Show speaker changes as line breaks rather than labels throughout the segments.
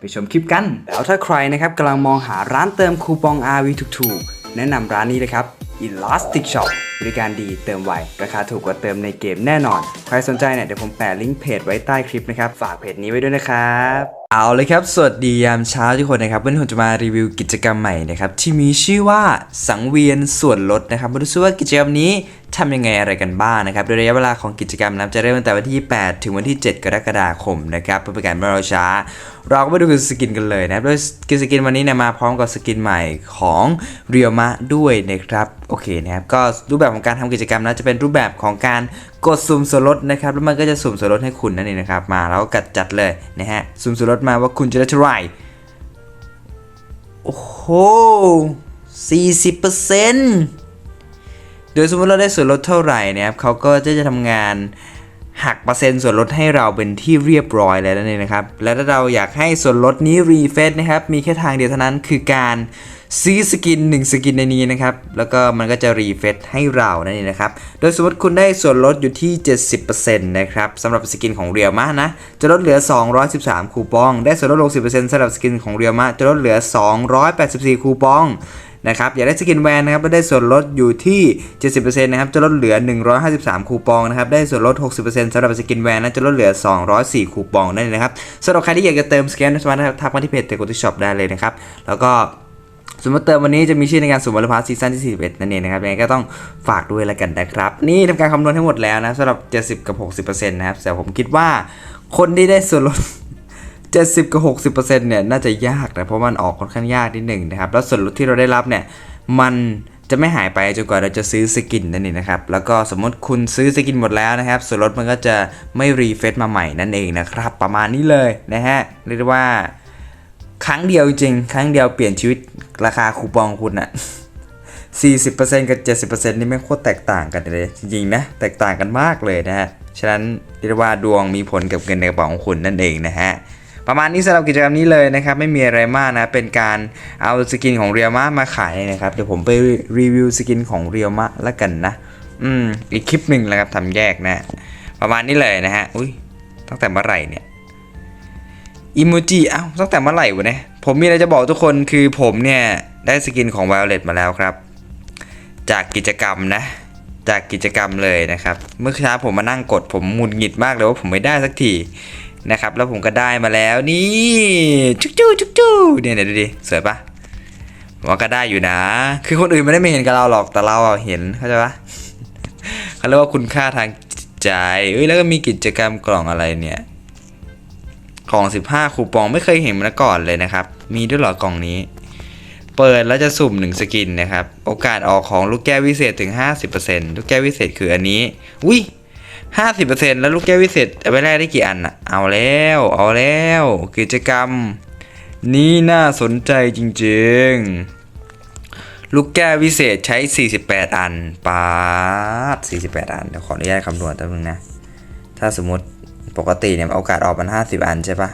ไปชมคลิปกัน แล้วถ้าใครนะครับกำลังมองหาร้านเติมคูปอง RV ถูกๆ แนะนำร้านนี้เลยครับ Elastic Shop บริการดีเติมไว ราคาถูกกว่าเติมในเกมแน่นอน ใครสนใจเนี่ยเดี๋ยวผมแปะลิงก์เพจไว้ใต้คลิปนะครับ ฝากเพจนี้ไว้ด้วยนะครับเอาเลยครับ สวัสดียามเช้าทุกคนนะครับ วันนี้ผมจะมารีวิวกิจกรรมใหม่นะครับ ที่มีชื่อว่าสังเวียนส่วนลดนะครับมาดูซิว่ากิจกรรมนี้ทำยังไงอะไรกันบ้างนะครับ โดยระยะเวลาของกิจกรรมนะครับจะเริ่มตั้งแต่วันที่ 8 ถึงวันที่ 7 กรกฎาคมนะครับเพื่อเป็นการไม่รอช้า เราก็มาดูสกินกันเลยนะครับโดยสกินวันนี้เนี่ยมาพร้อมกับสกินใหม่ของเรียวมะด้วยนะครับโอเคนะครับก็รูปแบบของการทำกิจกรรมนะจะเป็นรูปแบบของการกดสุ่มส่วนลดนะครับแล้วมันก็จะสุ่มส่วนลดให้คุณนั่นเองนะครับมาแล้วก็กดจัดเลยนะฮะสุ่มส่วนลดมาว่าคุณจะได้เท่าไหร่ โอ้โห40%โดยสมมติเราได้ส่วนลดเท่าไหร่นะครับเขาก็จะจะทำงานหักเปอร์เซ็นต์ส่วนลดให้เราเป็นที่เรียบร้อยแล้วนั่นเองนะครับ และถ้าเราอยากให้ส่วนลดนี้รีเฟซนะครับ มีแค่ทางเดียวเท่านั้นคือการ ซื้อสกิน 1 สกินในนี้นะครับ แล้วก็มันก็จะรีเฟซให้เรานั่นเองนะครับ โดยสมมติคุณได้ส่วนลดอยู่ที่ 70%นะครับสำหรับสกินของเรียวมะนะ จะลดเหลือ 213 คูปอง ได้ส่วนลด 60%สำหรับสกินของเรียวมะ จะลดเหลือ 284 คูปองนะครับอยากได้สกินแวนนะครับได้ส่วนลดอยู่ที่ 70%นะครับจะลดเหลือ 153 คูปองนะครับได้ส่วนลด 60%สำหรับสกินแวนนะจะลดเหลือ 204 คูปองนั่นเองนะครับสำหรับใครที่อยากจะเติมสแกนสมารถทักมาที่เพจเตโกติช็อปได้เลยนะครับแล้วก็ สมมติเติมวันนี้จะมีชื่อในการสุ่มบอลพาสซีซั่นที่ 41 นั่นเองนะครับยังไงก็ต้องฝากด้วยล้วกันนะครับ นี่ทำการคำนวณทั้งหมดแล้วนะสำหรับ 70 กับ 60%นะครับแต่ผมคิดว่าคนที่ได้ส่วนลด70 กับ 60%เนี่ยน่าจะยากนะเพราะมันออกค่อนข้างยากนิดหนึ่งนะครับแล้วส่วนลดที่เราได้รับเนี่ยมันจะไม่หายไปจนกว่าเราจะซื้อสกินนั่นเองนะครับ แล้วก็สมมติคุณซื้อสกินหมดแล้วนะครับ ส่วนลดมันก็จะไม่รีเฟซมาใหม่นั่นเองนะครับ ประมาณนี้เลยนะฮะเรียกว่า ครั้งเดียวจริง ครั้งเดียวเปลี่ยนชีวิตราคาคูปองคุณอะ40%กับ 70%นี่ไม่โคตรแตกต่างกันเลย จริงๆนะแตกต่างกันมากเลยนะฮะ ฉะนั้นเรียกว่าดวงมีผลกับเงินในกระเป๋าของคุณนั่นเองนะฮะประมาณนี้สำหรับกิจกรรมนี้เลยนะครับ ไม่มีอะไรมากนะ เป็นการเอาสกินของเรียวมะมาขายนะครับ เดี๋ยวผมไปรีวิวสกินของเรียวมะแล้วกันนะ อืม อีกคลิปหนึ่งแล้วครับทำแยกนะ ประมาณนี้เลยนะฮะ อุ้ยตั้งแต่เมื่อไหร่เนี่ย อิโมจิเอ้าตั้งแต่เมื่อไหร่วะเนี่ยผมมีอะไรจะบอกทุกคนคือผมเนี่ย ได้สกินของ Violet มาแล้วครับ จากกิจกรรมนะ จากกิจกรรมเลยนะครับ เมื่อเช้าผมมานั่งกดผมหงุดหงิดมากเลยว่าผมไม่ได้สักทีนะครับ แล้วผมก็ได้มาแล้วนี่จุ๊จู้จุ๊จู้เนี่ยเดี๋ยวดูดิสวยปะผมว่าก็ได้อยู่นะ คือคนอื่นไม่ได้ไม่เห็นกับเราหรอกแต่เราเห็นเข้าใจปะเขาเรียกว่าคุณค่าทางใจเอ้ยแล้วก็มีกิจกรรมกล่องอะไรเนี่ย กล่อง 15 คูปองไม่เคยเห็นมาก่อนเลยนะครับ มีด้วยเหรอกล่องนี้ เปิดแล้วจะสุ่ม 1 สกินนะครับ โอกาสออกของลูกแก้ววิเศษถึง 50%ลูกแก้ววิเศษคืออันนี้อุ้ย50%แล้วลูกแก้ววิเศษเอาไปได้ได้กี่อันอะเอาแล้ว เอาแล้ว กิจกรรม นี้น่าสนใจจริงๆ ลูกแก้ววิเศษใช้ 48 อันปาด48 อัน เดี๋ยวขออนุญาตคำนวณแป๊บนึงนะ ถ้าสมมติ ปกติเนี่ยโอกาสออกมัน50อันใช่ปะ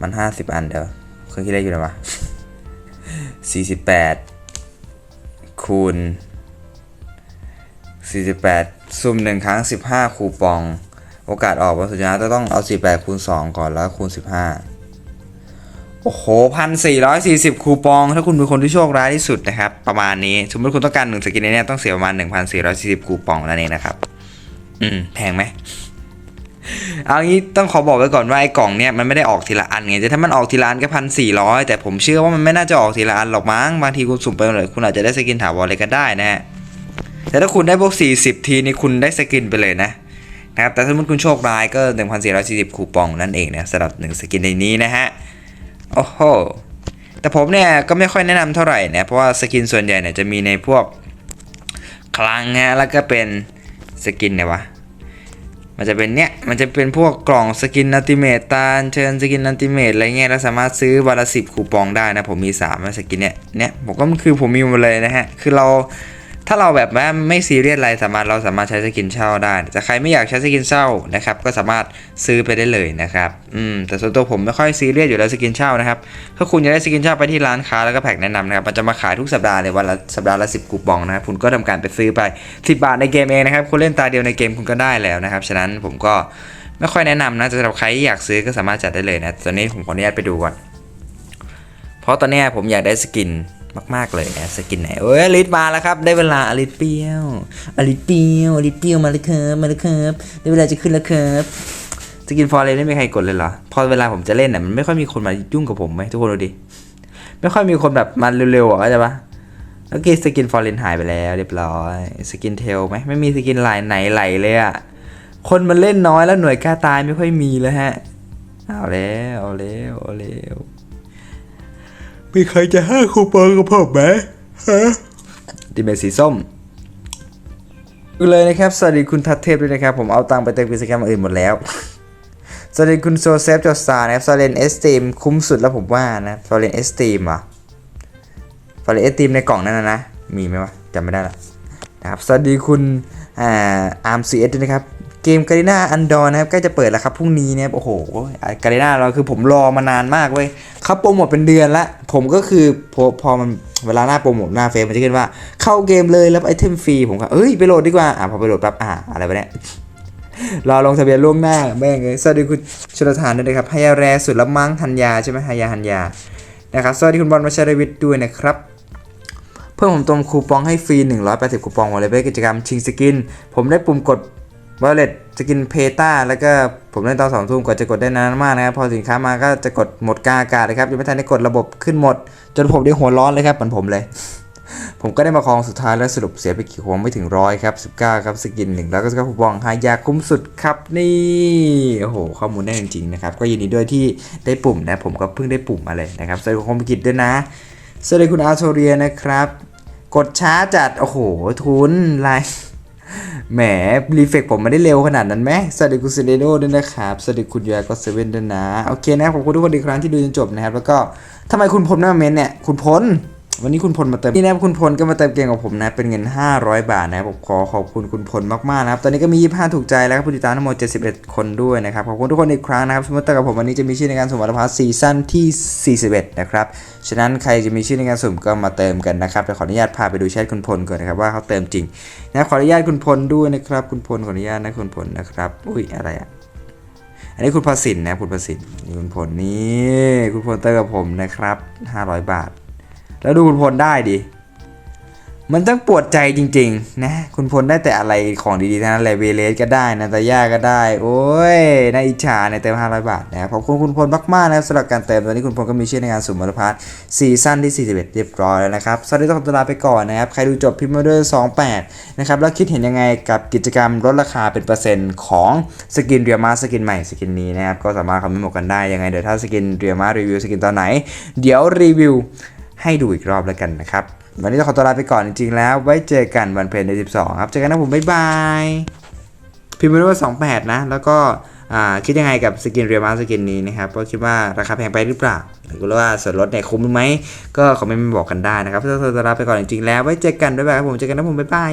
มัน50อันเดี๋ยวเครื่องคิดเลขอยู่ไหนวะ48คูณ48ซุ่มหนึ่งครั้ง15คูปอง โอกาสออกวันสุดท้ายจะต้องเอา48คูณ2ก่อนแล้วคูณ15โอ้โหพันสี่ร้อยสี่สิบคูปอง ถ้าคุณเป็นคนที่โชคร้ายที่สุดนะครับ ประมาณนี้ สมมติคุณต้องการหนึ่งสกินในเนี้ยต้องเสียประมาณ1,440คูปองนั่นเองนะครับ อืม แพงไหม เอางี้ต้องขอบอกไว้ก่อนว่าไอ้กล่องเนี่ยมันไม่ได้ออกทีละอันไงแต่ถ้ามันออกทีละอันก็พันสี่ร้อยแต่ผมเชื่อว่ามันไม่น่าจะออกทีละอันหรอกมั้งบางทีคุณสุ่มไปเลยคุณอาจจะได้สกินถาวรเลยก็ได้นะฮะแต่ถ้าคุณได้พวก 40 ทีนี่คุณได้สกินไปเลยนะนะครับแต่ถ้าสมมติคุณโชคร้ายก็ 1,440 คูปองนั่นเองนะสำหรับหนึ่งสกินในนี้นะฮะโอ้โหแต่ผมเนี่ยก็ไม่ค่อยแนะนำเท่าไหร่นะเพราะว่าสกินส่วนใหญ่เนี่ยจะมีในพวกคลังฮะแล้วก็เป็นสกินเนี่ยวะ มันจะเป็นเนี้ย มันจะเป็นพวกกล่องสกินอัลติเมตตาเชิญสกินอัลติเมตอะไรเงี้ยแล้วสามารถซื้อวันละสิบคูปองได้นะ ผมมี3ามสกินเนี้ย เนี้ยผมก็คือผมมีหมดเลยนะฮะ คือเรา ถ้าเราแบบว่ไม่ซีเรียสอะไรสามารถเราสามารถใช้สกินเช่าได้แต่ใครไม่อยากใช้สกินเช่านะครับก็สามารถซื้อไปได้เลยนะครับอืมแต่ส่วนตัวผมไม่ค่อยซีเรียสอยู่แล้วสกินเช่านะครับถ้าคุณอยากได้สกินเช่าไปที่ร้านค้าแล้วก็แพ็กแนะนำนะครับมันจะมาขายทุกสัปดาห์เลยวันละสัปดาห์ละ10คูปองนะครับคุณก็ทำการไปซื้อไป 10 บาทในเกมเองนะครับคุณเล่นตาเดียวในเกมคุณก็ได้แล้วนะครับฉะนั้นผมก็ไม่ค่อยแนะนำนะสำหรับใครที่อยากซื้อก็สามารถจัดได้เลยนะตอนนี้ผมขออนุญาตไปดูก่อน เพราะตอนนี้ผมอยากได้สกิน มาก ๆ เลยนะสกินไหนเอ้ยอลิสมาแล้วครับ ได้เวลาอลิสเปรี้ยวอลิสเปรี้ยวอลิสเปรี้ยวมาเลยครับมาเลยครับได้เวลาจะขึ้นแล้วครับสกินฟอร์เรนไม่มีใครกดเลยเหรอ พอเวลาผมจะเล่นน่ะมันไม่ค่อยมีคนมายุ่งกับผมไหมทุกคนดูดิ ไม่ค่อยมีคนแบบมาเร็วๆอะเข้าใจปะเมื่อกี้สกินฟอร์เรนหายไปแล้ว เรียบร้อย สกินเทลไหมไม่มีสกินลายไหนไหลเลยอะ คนมันเล่นน้อยแล้วหน่วยกล้าตายไม่ค่อยมีเลยฮะ เอาแล้วเอาแล้วเอาแล้ว มีใครจะให้คูปองกับผมไหมฮะดิเมสีส้มเลยนะครับ สวัสดีคุณทัศเทพด้วยนะครับ ผมเอาตังไปเติมกิจกรรมอื่นหมดแล้ว สวัสดีคุณโซเซฟจอสตาร์นะครับซาเลนเอสตีมคุ้มสุดแล้วผมว่านะซาเลนเอสตีมอะซาเลนเอสตีมในกล่องนั้นนะนะ มีไหมวะจำไม่ได้ละนะครับ สวัสดีคุณอ่าอาร์มซีเอสด้วยนะครับ เกมการีนาอันดอนะครับใกล้จะเปิดแล้วครับพรุ่งนี้นะครับโอ้โหการีนาเราคือผมรอมานานมากเว้ยเขาโปรโมทเป็นเดือนละ ผมก็คือพอพอมันเวลาหน้าโปรโมทหน้าเฟซมันจะขึ้นว่า เข้าเกมเลยแล้วไอเทมฟรีผมก็เอ้ยไปโหลดดีกว่าอะพอไปโหลดปั๊บอะอะไรไปเนี่ยรอลงทะเบียนล่วงหน้าแม่งเลยสวัสดีคุณชลทานด้วยนะครับฮยาแรสุดละมั้งธัญญาใช่ไหมฮยาธัญญานะครับสวัสดีคุณบอลวัชรวิทย์ด้วยนะครับเพิ่มผมตรงคูปองให้ฟรี 180 คูปองวอลเลย์บอลกิจกรรมชิงสกิน ผมได้ปุ่มกด วอลเล็ตสกินเพตาแล้วก็ผมเล่นตอนสองทุ่มกว่าจะกดได้นานมากนะครับ พอสินค้ามาก็จะกดหมดกาอากาศเลยครับยังไม่ทันได้กดระบบขึ้นหมด จนผมได้หัวร้อนเลยครับเหมือนผมเลย ผมก็ได้มาครองสุดท้ายแล้วสรุปเสียไปกี่คูปองไม่ถึงร้อยครับ 19 ครับสกินหนึ่งแล้วก็สกินคูปองหายาคุ้มสุดครับนี่โอ้โหข้อมูลแน่นจริงๆนะครับก็ยินดีด้วยที่ได้ปุ่มนะผมก็เพิ่งได้ปุ่มมาเลยนะครับสวัสดีคุณคมกิจด้วยนะสวัสดีคุณอาโทเรียนะครับ กดช้าจัดโอ้โหทุนไลน์ แหมรีเฟกผมไม่ได้เร็วขนาดนั้นไหมสวัสดีคุณเซเดโดด้วยนะครับ สวัสดีคุณยาก็เซเว่นด้วยนะ โอเคนะ ขอบคุณทุกคนอีกครั้งที่ดูจนจบนะครับ แล้วก็ทำไมคุณพลไม่มาเมนเนี่ย คุณพล วันนี้คุณพลมาเติมนี่นะครับคุณพลก็มาเติมเกมกับผมนะ เป็นเงิน 500 บาทนะครับผมขอขอบคุณคุณพลมากๆนะครับตอนนี้ก็มี 25 ถูกใจแล้วครับผู้ติดตามทั้งหมด 71 คนด้วยนะครับขอบคุณทุกคนอีกครั้งนะครับสมมติกับผมวันนี้จะมีชื่อในการสุ่มวัตพาร์ซีซั่นที่ 41 นะครับฉะนั้นใครจะมีชื่อในการสุ่มก็มาเติมกันนะครับแต่ขออนุญาตพาไปดูแชทคุณพลก่อนนะครับว่าเขาเติมจริงนะขออนุญาตคุณพลด้วยนะครับคุณพลขออนุญาตนะคุณพลนะครับอุ้ยอะไรอะอันนี้คุณประสินนะคุณประสินคุณพลนี่คุณพลเติมกับผมนะครับ 500 บาท แล้วดูคุณพลได้ดิ มันต้องปวดใจจริง ๆ นะ คุณพลได้แต่อะไรของดีๆทั้งนั้นเลยเวเลสก็ได้นะตาย่าก็ได้ โอ้ยน่าอิจฉาในเติม 500 บาทนะครับขอบคุณคุณพลมากๆนะครับสำหรับการเติมตอนนี้คุณพลก็มีชื่อในงานสุ่มมรพาร์ซีซั่นที่ 41 เรียบร้อยแล้วนะครับสวัสดีต้องขอตัวลาไปก่อนนะครับ ใครดูจบพิมพ์มาด้วย28 นะครับ แล้วคิดเห็นยังไงกับกิจกรรมลดราคาเป็นเปอร์เซ็นต์ของสกินเรียมาสกินใหม่สกินนี้นะครับก็สามารถคอมเมนต์บอกกันได้ยังไงเดี๋ยวถ้าสกินเรียมารีวิวสกินตอนไหน เดี๋ยวรีวิว ให้ดูอีกรอบแล้วกันนะครับ วันนี้ต้องขอตัวลาไปก่อนจริงๆแล้ว ไว้เจอกันวันเพลนใน12 ครับ เจอกันนะผมบ๊ายบายพิมพ์มาด้วยว่า 28 นะ แล้วก็คิดยังไงกับสกินเรียมาสกินนี้นะครับก็คิดว่าราคาแพงไปหรือเปล่า หรือว่าส่วนลดเนี่ยคุ้มไหม ก็คอมเมนต์มาบอกกันได้นะครับถ้าตัวลาไปก่อนจริงๆแล้วไว้เจอกันบ๊ายบายครับผมเจอกันนะผมบ๊ายบาย